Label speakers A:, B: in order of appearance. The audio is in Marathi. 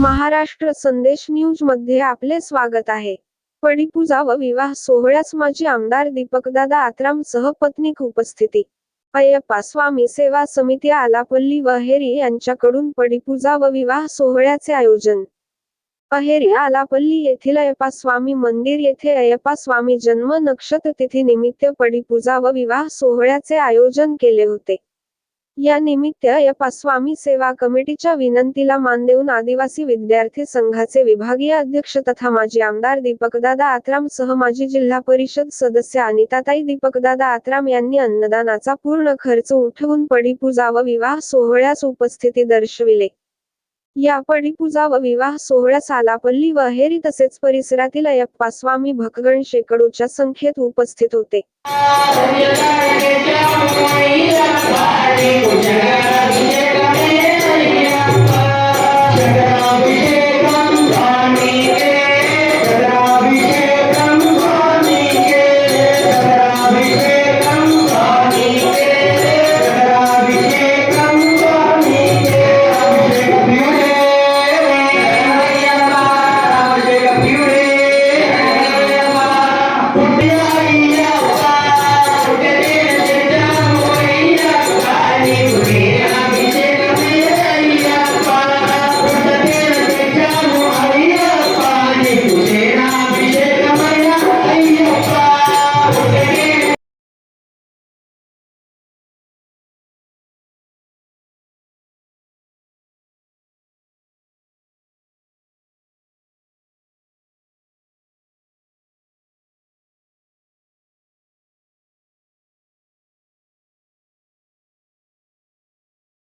A: महाराष्ट्र संदेश न्यूजमध्ये आपले स्वागत आहे. पडीपूजा व विवाह सोहळ्यास माजी आमदार दीपकदादा आत्राम सह पत्नीक उपस्थिती. अय्यप्पा स्वामी सेवा समिती आलापल्ली व अहेरी यांच्याकडून पडीपूजा व विवाह सोहळ्याचे आयोजन. अहेरी आलापल्ली येथील अय्यप्पा स्वामी मंदिर येथे अय्यप्पा स्वामी जन्म नक्षत्र तिथी निमित्त पडीपूजा व विवाह सोहळ्याचे आयोजन केले होते. या निमित्त अय्यप्पा स्वामी सेवा कमिटीच्या विनंतीला मान देऊन आदिवासी विद्यार्थी संघाचे विभागीय अध्यक्ष तथा माजी आमदार दीपकदादा आत्राम सह माजी जिल्हा परिषद सदस्य अनिताताई दीपकदादा आत्राम यांनी अन्नदानाचा पूर्ण खर्च उठवून पडीपूजा व विवाह सोहळ्यास उपस्थिती दर्शविले. या पडीपूजा व विवाह सोहळ्यास आलापल्ली व अहेरी तसेच परिसरातील अयप्पा स्वामी भक्तगण शेकडोच्या संख्येत उपस्थित होते.